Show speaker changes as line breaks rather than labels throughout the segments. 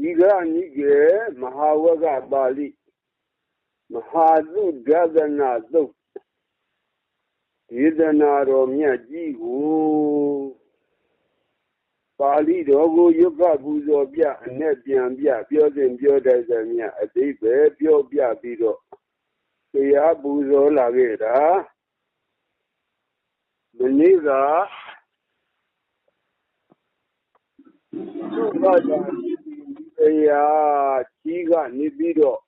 ဒီကနိကေမဟာဝကပါဠိမဟာသုဒသနာသုတ်ဒေသနာတော်မြတ်ကြီးကိုပါဠိတော်ကိုရွတ်ဖတ်ပူဇော်ပြအနဲ့ပြန်ပြပြောစဉ်ပြောတတ်တဲ့မြတ်အသိပဲပြောပြပြီးတော့တရားပူဇော်လာခဲ့တာမနေ့ကသူ့ဘာသာတ ရားကြီးကနေပြီးတော့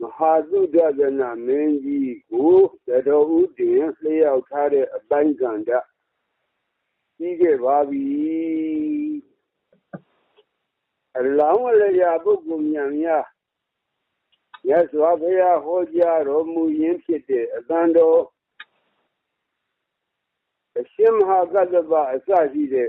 မဟာသုဒ္ဒနာမင်းကြီးကိုတတော်ဦးတင်လျှောက်ထားတဲ့အပိုင်းကန္တပြီးခဲ့ပါပြီအလောင်းလျာပုဂ္ဂိုလ်များများရသော်ဘုရားဟောကြားတော်မူရင်းဖြစ်တဲ့အတန်တော်အရှင်မဟာကတ္တဗအစရှိတဲ့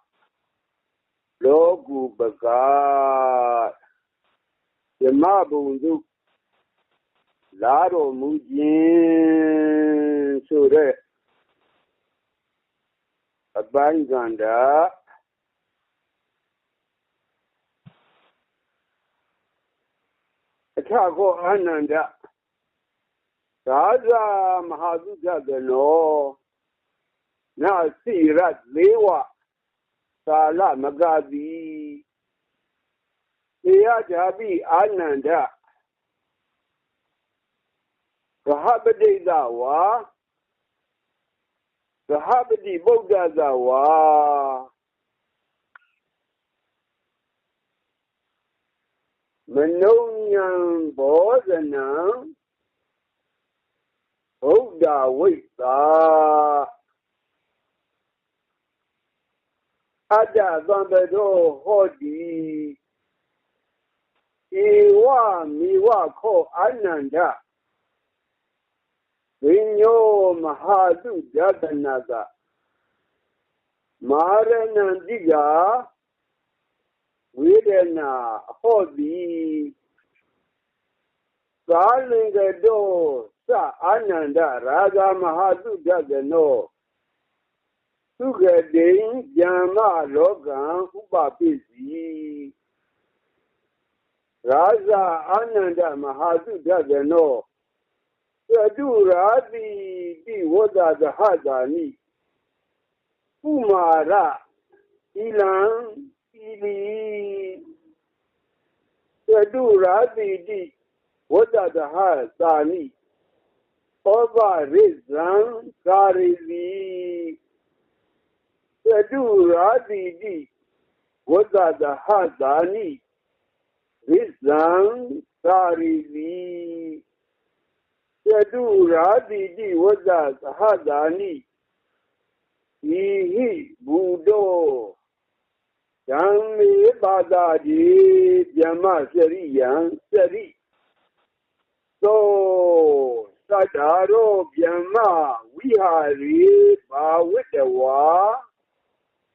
လောကုပကဓမ္မဘုံသူလာတော်မူခြင်းဆိုတဲ့အပိုင်းကန္တာအထကောအာနန္ဒသာသမဟာသုဒ္ဓနောနာစီရတ်လေးဝ ကာလမကတိေယဓာပိအာနန္ဒဂဟပတိသဝါဂဟပတိဗုဒ္ဓသဝါမနုညံဘောဇနံဗုဒ္ဓဝိတ္တာ aja zambedo hodi. Iwa miwa ko ananda. Vinyo mahadu jagannatha maranandiga virena hodi. Salingedo sa ananda. Raga mahadu jagano sugede jama logan raza ananda mahadu dadano sadu rabi di woda dahadani kumara ilan ili sadu rabi di woda dahadani ọba rezan karili kedu uru adịdị wezada ha zani rizan kedu uru adịdị wezada ha zani ihe budo. Yan me bada di yan sari so sadaro jama wihari ba widawa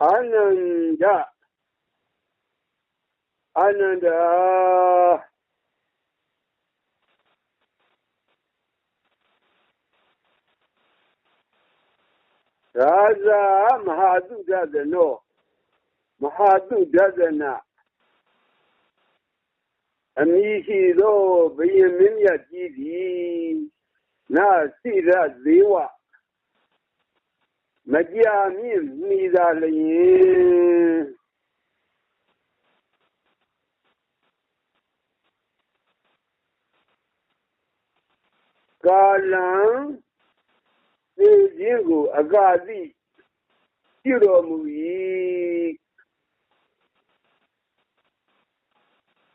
ananda ananda uh, Raza Mahadu Dadano Mahadu Dadana Amishi Do Bayaminya Jidi Na Sira Zewa မကြာမြင့်မိသာလျင်ကာလံသိခြင်းကိုအကတိပြုတော်မူ၏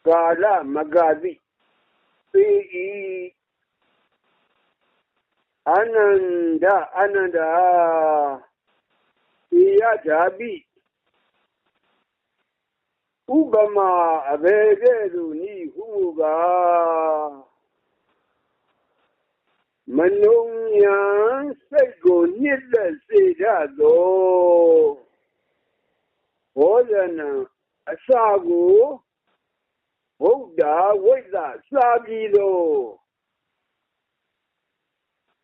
ကာလမကတိသိ၏ အနန္ဒအနန္ဒာသေယဓာပိဥပမာအဘေကဲ့သို့ဤဟုမူကားမနုံညာစိတ်ကိုညစ်လက်စေတတ်သောဘောဇနံအစာကိုဗုဒ္ဓဝိဇ္ဇစာပြီးသော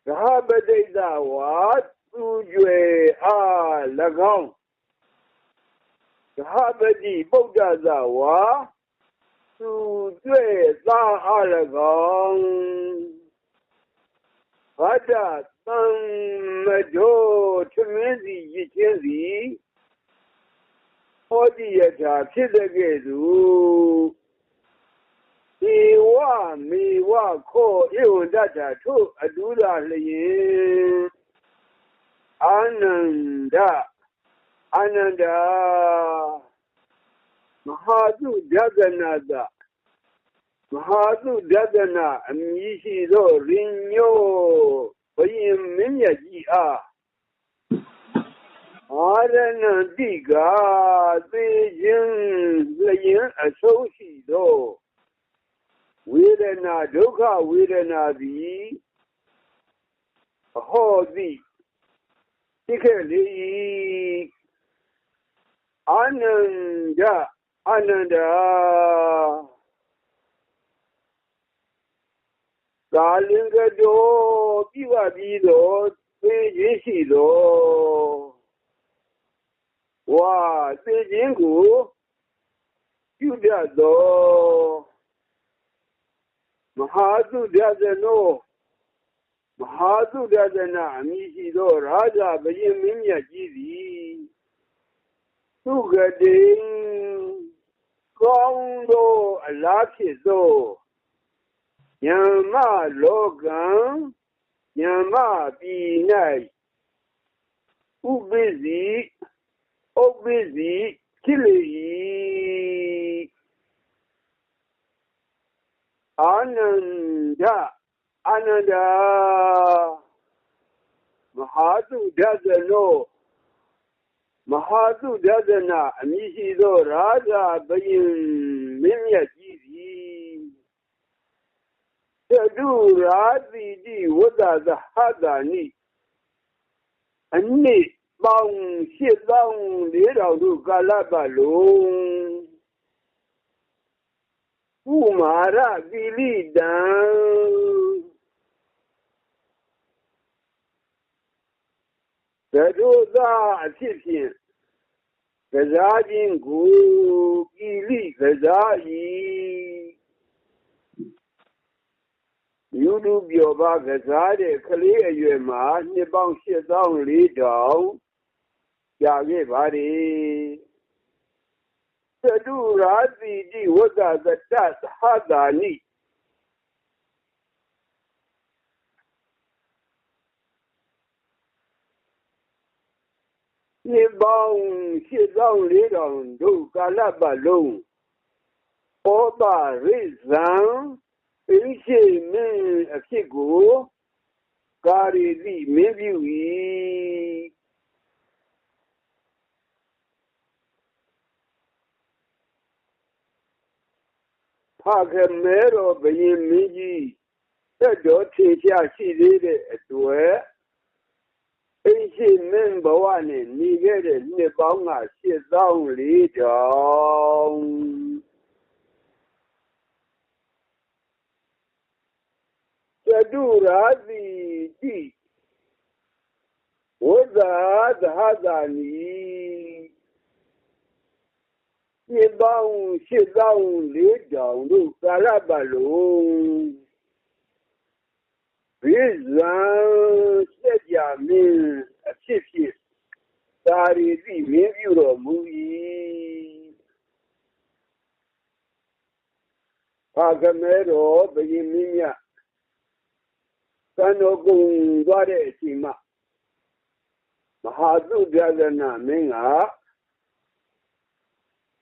ရဟပတိတဝါသူကျွေအား၎င်းရဟပတိပုဒ္ဒဇဝါသူတွေ့သာအား၎င်းဗဒ္ဒသံမတောထမင်းစီရစ်ချင်းစီဟောတိယထာဖြစ်တဲ့ကဲ့သို့ ဒီဝမေဝခောဧဝံတတထို့အတူလာလျင်အာနန္ဒအာနန္ဒမဟာတုဒဂနာတမဟာသုဒသနာအမည်ရှိသောရင်ညိုဘယင်မင်းမြတ်ကြီးအားအာရဏတိကသေခြင်းလျင်အဆုံးရှိသော ဝေဒနာဒုက္ခဝေဒနာသည်အဟောသည်သိခဲ့လေအာနန္ဒအာနန္ဒာကာလင်ကတော်ပြဝပြီးတော့သိခြင်းရှိတော်ဝါသိခြင်းကိုပြုတတ်တော် မဟာသုဒသနောမဟာသုဒသနာအမည်ရှိသောရာဇဘယင်မင်းမြတ်ကြီးသည်သူကတိကောင်းသောအလားဖြစ်သောယမလောကံယမပြည်၌ဥပိ္ပိဥပိ္ပိဖြစ်လေ၏ အာနန္ဒအာနန္ဒာမဟာတုဒသနောမဟာတုဒသနာအမည်ရှိသောရာဇဘယင်မင်းမြတ်ကြီးသတုရာတိတိဝတ္တသဟတာနိအနှစ်ပေါင်း8400တို့ကာလပတ်လုံး ဥမာရတိလိတံသတုသာအဖြစ်ဖြင့်ကစားခြင်းကိုကိလိကစား၏ယူလူပြောပါကစားတဲ့ကလေးအရွယ်မှာနှစ်ပေါင်း8400ကြာခဲ့ပါတယ် သတုရာတိတိဝတ္တသတ္တသဟတာနိနှစ်ပေါင်း8400တို့ကာလပတ်လုံးဩပါရိဇံအိရှိမင်းအဖြစ်ကိုကာရီတိမင်းပြု၏ ဖခင်မဲတော်ဘယင်မင်းကြီးတက်တော်ထေချရှိသေးတဲ့အတွက်အိရှိမင်းဘဝနဲ့နေခဲ့တဲ့နှစ်ပေါင်းက8400တုရာတိတိဝဇာသဟသာနိပြပေါင်းရှစ်ပေါင်းလေးတောင်တို့ကာလပတ်လုံးဘိဇံစက်ကြမင်းအဖြစ်ဖြစ်သာရီတိမင်းပြုတော်မူ၏ဘာကမဲတော်ဘယင်မင်းမြတ် ကံတော်ကုံသွားတဲ့အချိ ṣe bá òun ṣe bá òun lè dà òun ló fẹ́ alábàlò òun. Rizwa ṣẹ̀dí àmì ṣèṣe sáré rí mi rírọ̀ mú yìí. Pagamẹ́rọ̀ ọ̀bẹ̀yìn mímíà. Sanogun gbọ́dẹ̀ ti mà. Màá dùn dáadáa náà mí hàn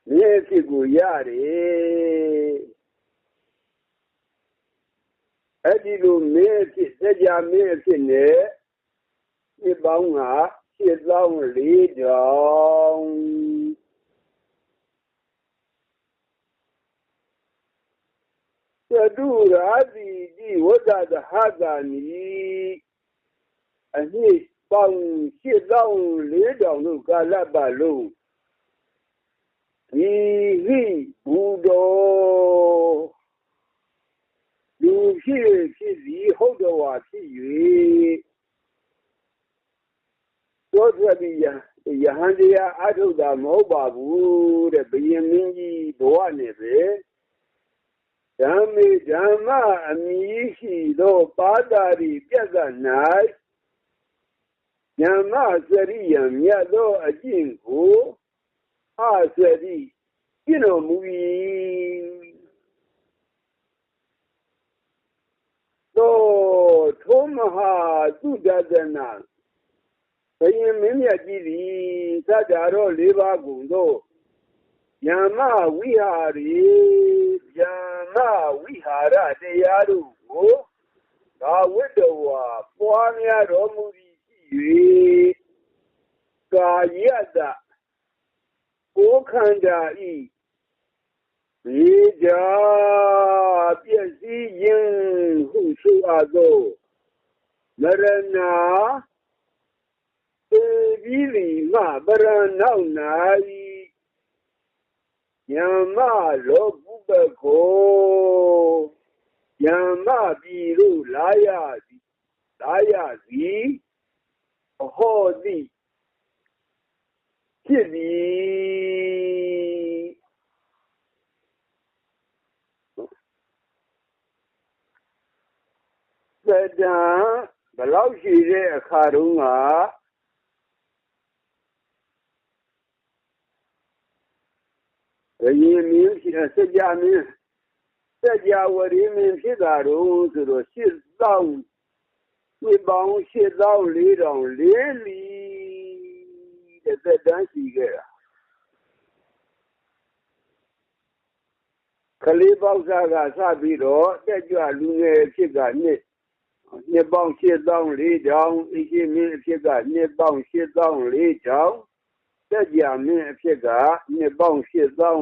bien figurare ẹbí ló mìíràn tí sẹ́jà mìíràn tí ní nípa ń hà ṣe láwọn rèé dán. Sadura abidi wada da haza ni a ní ìpàwọn ṣe láwọn rèé dán ló ká lábàá lóhùn. တ်လုံးဒီဟိဘူတော်လူဖြစ်ဖြစ်စီဟုတ်တော်ဝါဖြစ်၍သောထွက်ပြီးယယဟန်တရားအထုတ်တာမဟုတ်ပါဘူးတဲ့ဘယင်မင်းကြီးဘဝနဲ့ပဲဓမ္မေဓမ္မအမိရှိသောပါတာရီပြတ်က၌ညမစရိယမြတ်သောအကျင့်ကို I said, you know, we so Tomaha two dozen us. So you mean a giddy, that are all live gundo. Yama we are Yama we are at the Yaru. Oh, the window, Puania Romuli, eh, ကိုသာဝတ္တဝါပွားများတော်မူသည်ရှိ၍ကာယတကိုခန္ဓာဤမြေကြာပြည့်စည်ခြင်းဟုဆိုအပ်သောမရဏသေပြီးလီမှပရဏောက်၌ယမလောပုပကိုယမပြည်သို့လာရသည်လာရသည်အဟောသည် ဖြစ်သည်စတံဘလောက်ရှိတဲ့အခါတုန်းကဘယင်းမင်းဖြစ်စကြမင်းစကြဝရီမင်းဖြစ်တာတော့ဆိုတော့ရှစ်သောင်းဒီပေါင်းရှစ်သောင်းလေးတောင်လေး လီတဲ့သက်တမ်းရှိခဲ့တာကလေးပေါက်စားကစပြီးတော့တက်ကြွလူငယ်ဖြစ်ကနှစ်နှစ်ပေါင်း8000တောင်အရှင်မင်းအဖြစ်ကနှစ်ပေါင်း8000တောင်တက်ကြမင်းအဖြစ်ကနှစ်ပေါင်း8000တောင်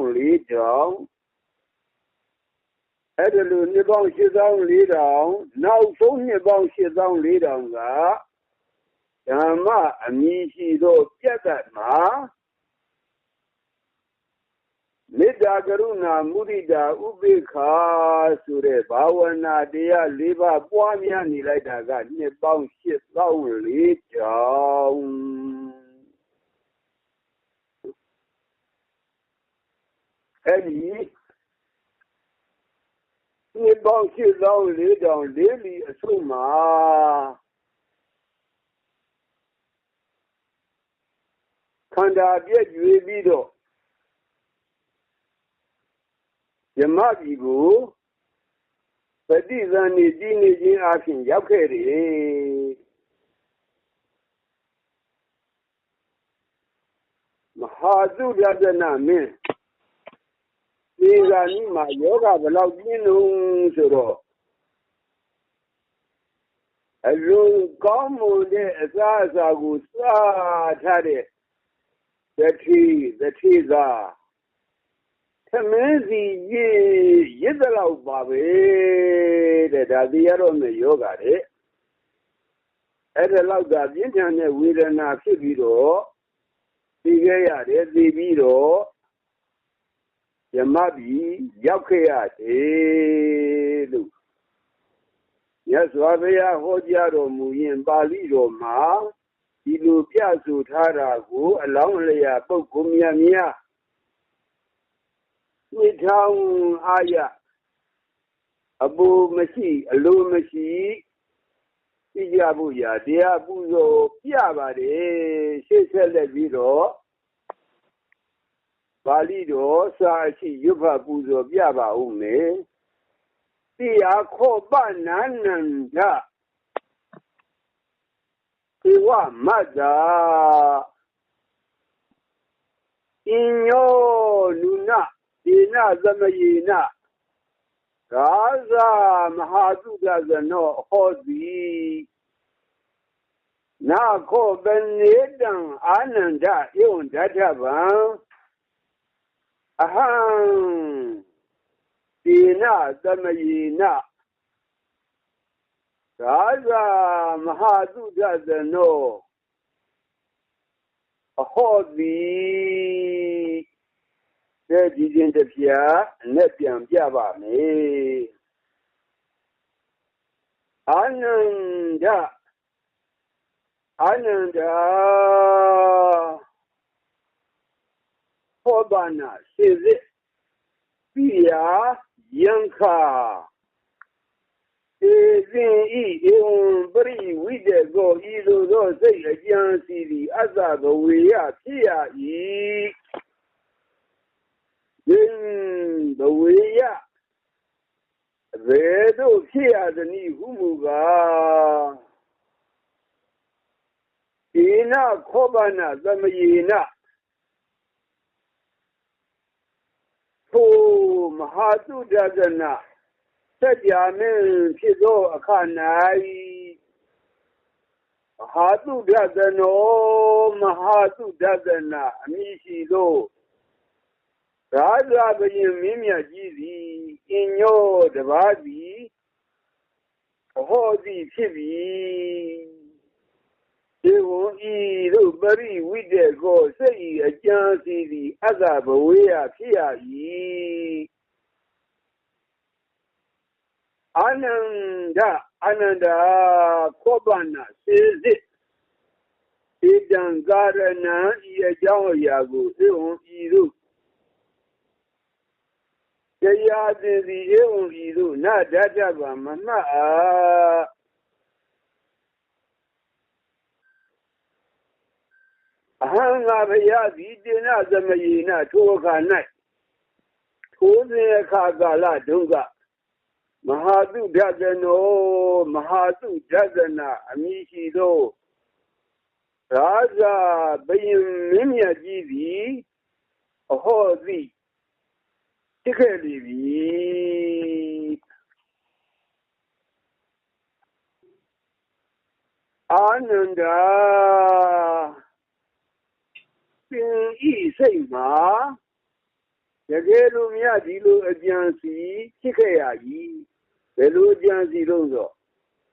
အဲ့ဒါလိုနှစ်ပေါင်း8000တောင်နောက်ဆုံးနှစ်ပေါင်း8000တောင်က ဓမ္မအမည်ရှိသောပြတ်တတ်မှာမေတ္တာကရုဏာမုဒိတာဥပေက္ခာဆိုတဲ့ဘာဝနာတရား၄ပါးပွားများနေလိုက်တာကနှစ်ပေါင်း8000ကြောင်အဲ့ဒီနှစ်ပေါင်း8000ကြောင်လေးလီအစုမှာ ခန္ဓာပြည့်ကျွေးပြီးတော့ယမပြည်ကိုပฏิဇန်နေတည်နေခြင်းအပြင်ရောက်ခဲ့တယ်မဟာသုဒ္ဒနာမင်းဒီကနေ့မှာယောဂဘယ်လောက်ပြင်းလို့ဆိုတော့အလုံးကောင်းမှုတဲ့အစားအစာကိုစားထားတဲ့ သတိသတိသာသမင်းစီရည်ရစ်တဲ့လောက်ပါပဲတဲ့ဒါဒီရတော့မယ်ယောဂတဲ့အဲ့ဒါလောက်ကပြင်းထန်တဲ့ဝေဒနာဖြစ်ပြီးတော့သိခဲ့ရတယ်သိပြီးတော့ယမပြီရောက်ခဲ့ရတယ်လို့ရသော်ဘုရားဟောကြားတော်မူရင်ပါဠိတော်မှာ ဒီလိုပြဆိုထားတာကို အလောင်းလျာပုဂ္ဂိုလ်များများမိထောင်အားရအပူမရှိ အလိုမရှိကြည့်ကြဖို့ရာတရားပူဇော်ပြပါတယ်ရှေ့ဆက်လက်ပြီးတော့ပါဠိတော်စာရှိရွတ်ဖတ်ပူဇော်ပြပါဦးမယ်တိယခောပနန္နန္ဒ ဧဝမတ္တာအညောလူနာဒေနသမယေနရာဇမဟာသုဒဇနောဟောတိနာခောပနေတံအာနန္ဒဧဝံဓထဗံအဟံဒေနသမယေန ရာဇမဟာသုဒဇနောအဟောတိတဲ့ဒီချင်းတပြားအနဲ့ပြန်ပြပါမယ်အာနန္ဒအာနန္ဒဟောပါနာစေစစ်ပိယာယံခာေ zin yi ihun biri wije go ido do zai ajiyan e siri aza ga wuya fiya yi yin da wuya zai do fiya da ni humu ga. Ina kobana zama yina. To mahatu dagana ဘယ်သို့ဖြစ်ရသနည်းဟုမူကားဧနခောပနသမယေနထိုမဟာတုဒဇနာစัจ जा မင်းဖြစ်သောအခါ၌မဟာတုဒဇနောမဟာတုဒဇနာအမိရှိသောရာဇာဘယင်မင်းမြတ်ကြီးသည်အင်ညောတပါးသည်ဟောသည်ဖြစ်ပြီေဝံဤတို့ပရိဝိတေကိုစိတ်ဤအကျမ်းစီသည်အသဘဝေယဖြစ်ရ၏ ananda ananda kobana sezi idangara na iyajan yago ehun iro ya zinzi ehun iro na dada ba mama a. Ahan ga ya bi na zama yi na to nai. Ko ne ka ga dunga. မမတ်အားအဟံငါဘုရားသည်တေနသမယေနထိုအခါ၌ထိုစဉ်အခါကာလဒုက္ခမဟာတုဒဇနောမဟာတုဒဇနာအမိရှိသောရာဇာဘယင်မင်းမြတ်ကြီးသည်အဟောသည်တိခဲ့လိပြီအာနန္ဒာပင်ဤစိတ်မှာတကယ်လို့မြတ်ဒီလိုအကြံစီဖြစ်ခဲ့ရည်ဘ ယ်လိုကြံစီလို့ဆို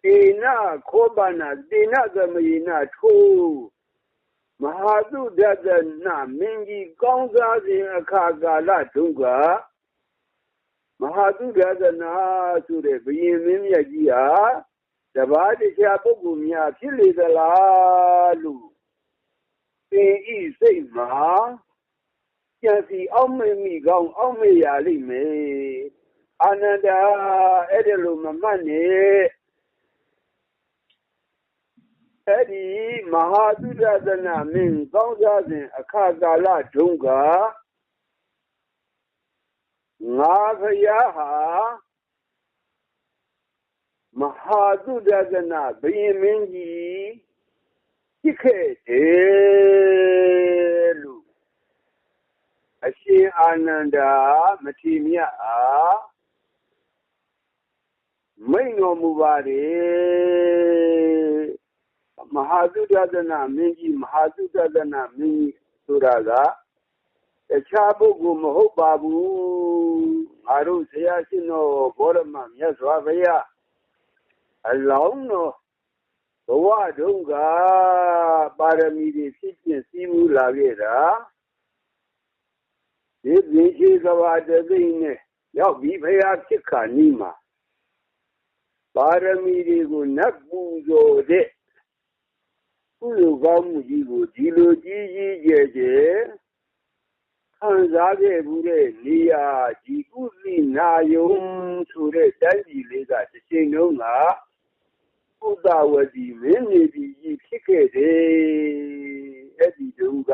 တေနခောပနာတေနသမယေနထိုးမဟာတုဒတနာမင်းကြီးကောင်းစားခြင်းအခါကာလတုန်းကမဟာတုဒတနာဆိုတဲ့ဘယင်မင်းမြတ်ကြီးဟာတပါးတခြားပုဂ္ဂိုလ်များဖြစ်လေသလားလို့သင်ဤစိတ်မှာကြံစီအောင်မမိကောင်းအောင်မရလိမ့်မယ် အာနန္ဒာအဲ့ဒါလိုမမှတ်နဲ့အဲ့ဒီမဟာသုဒသနာမင်းကောင်းစားစဉ်အခါကာလတုန်းကငါဖယားဟာမဟာသုဒသနာဘယင်မင်းကြီးဖြစ်ခဲ့တယ်လို့အရှင်အာနန္ဒာမထေမြတ်အား မိန်တော်မူပါတယ်မဟာသုဒသနာမင်းကြီးမဟာသုဒသနာမင်းကြီးဆိုတာကတခြားပုဂ္ဂိုလ်မဟုတ်ပါဘူးငါတို့ဆရာရှင်တော်ဘောရမမြတ်စွာဘုရားအလောင်းတော်ဘဝတုန်းကပါရမီတွေဖြစ်ဖြစ်စည်းမှုလာခဲ့တာဒီဒီရှိကဘာတသိနဲ့ရောက်ပြီးဖရာဖြစ်ခါနီးမှာ ပါရမီတွေကိုနတ်ပူဇော်တဲ့ကုသိုလ်ကောင်းမှုကြီးကိုဒီလိုကြီးကြီးကျယ်ကျယ်ခံစားခဲ့မှုတဲ့နေရာကြီးဥသိနာယုံဆိုတဲ့တိုင်းပြည်လေးကတစ်ချိန်လုံးကဥဒဝတိမင်းနေပြည်ကြီးဖြစ်ခဲ့တယ်အဲ့ဒီတုန်းက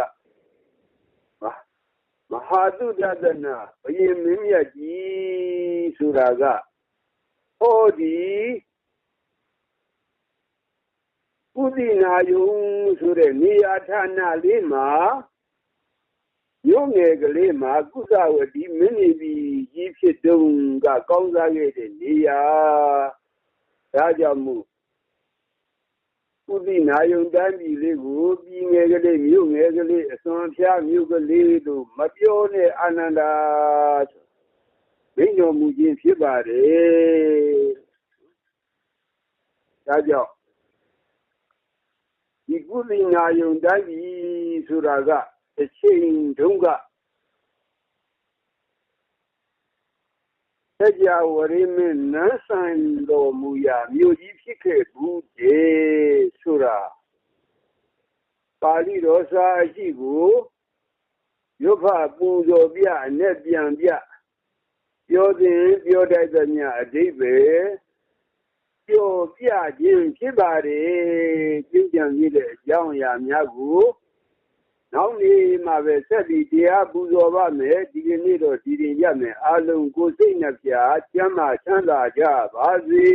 မဟာတုဒသနာဘယင်မင်းမြတ်ကြီးဆိုတာက ဟောဒီကုသနာယုံဆိုတဲ့နေရာဌာနလေးမှာမြို့ငယ်ကလေးမှာကုသဝတိမင်းနေပြီကြီးဖြစ်တုံးကကောင်းစားခဲ့တဲ့နေရာဒါကြောင့်မို့ကုသနာယုံတန်းပြည်လေးကိုပြည်ငယ်ကလေးမြို့ငယ်ကလေးအစွန်ဖျားမြို့ကလေးတို့မပြောနဲ့အာနန္ဒာ မင်းတော်မူခြင်းဖြစ်ပါတယ်ဒါကြောင့်ဒီကုသနာယုံတန်းပြည်ဆိုတာကအချိန်တုန်းကတရားဝရိမင်းနန်းဆိုင်တော်မူရာမြို့ကြီးဖြစ်ခဲ့ဘူးတဲ့ဆိုတာပါဠိတော်စာအရှိကိုရုပ်ဖပူဇော်ပြအနဲ့ပြန်ပြ ပြောသည်ပြောတတ်သမျှအဓိပ္ပာယ်ပြောပြခြင်းဖြစ်ပါတယ်ကျင့်ကြံရတဲ့အကြောင်းအရာများကိုနောက်နေ့မှပဲဆက်ပြီးတရားပူဇော်ပါမယ်ဒီကနေ့တော့ဒီရင်ရမယ်အလုံးကိုစိတ်နှပြကျမ်းမာချမ်းသာကြပါစေ